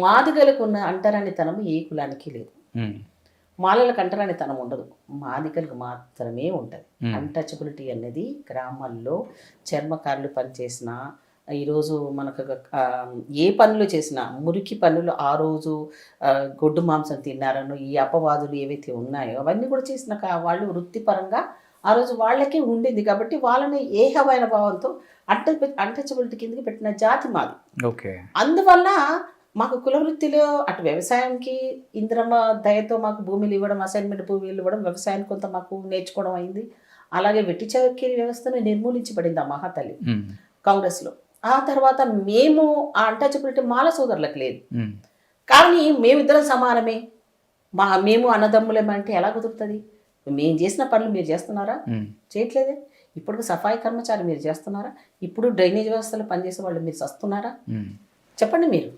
మాదిగలకు ఉన్న అంటరానితనం ఏ కులానికి లేదు. మాలలకు అంటరానితనం ఉండదు. మాదిగలకు మాత్రమే ఉంటుంది. అన్టచబిలిటీ అనేది గ్రామాల్లో చర్మకారులు పనిచేసిన ఈరోజు మనకు ఏ పనులు చేసినా మురికి పనులు ఆ రోజు గొడ్డు మాంసం తిన్నారనో ఈ అపవాదులు ఏవైతే ఉన్నాయో అవన్నీ కూడా చేసిన వాళ్ళు వృత్తిపరంగా ఆ రోజు వాళ్ళకే ఉండింది కాబట్టి వాళ్ళని ఏహమైన భావంతో అంట అన్టచబిలిటీ కిందకి పెట్టిన జాతి మాది. ఓకే. అందువల్ల మాకు కుల వృత్తిలో అటు వ్యవసాయంకి ఇంద్రమ్మ దయతో మాకు భూమిలు ఇవ్వడం అసైన్మెంట్ భూమిలు ఇవ్వడం వ్యవసాయాన్ని కొంత మాకు నేర్చుకోవడం అయింది. అలాగే వెట్టి చౌకీ వ్యవస్థను నిర్మూలించబడింది ఆ మహాతల్లి. కాంగ్రెస్లో. ఆ తర్వాత మేము ఆ అంటచబిలిటీ మాల సోదరులకు లేదు. కానీ మేమిద్దరం సమానమే. మా మేము అన్నదమ్ములేమంటే ఎలా కుదురుతుంది? మేము చేసిన పనులు మీరు చేస్తున్నారా. చేయట్లేదే? ఇప్పుడు సఫాయి కర్మచారి మీరు చేస్తున్నారా? ఇప్పుడు డ్రైనేజ్ వ్యవస్థలో పనిచేసే వాళ్ళు మీరు వస్తున్నారా. చెప్పండి మీరు.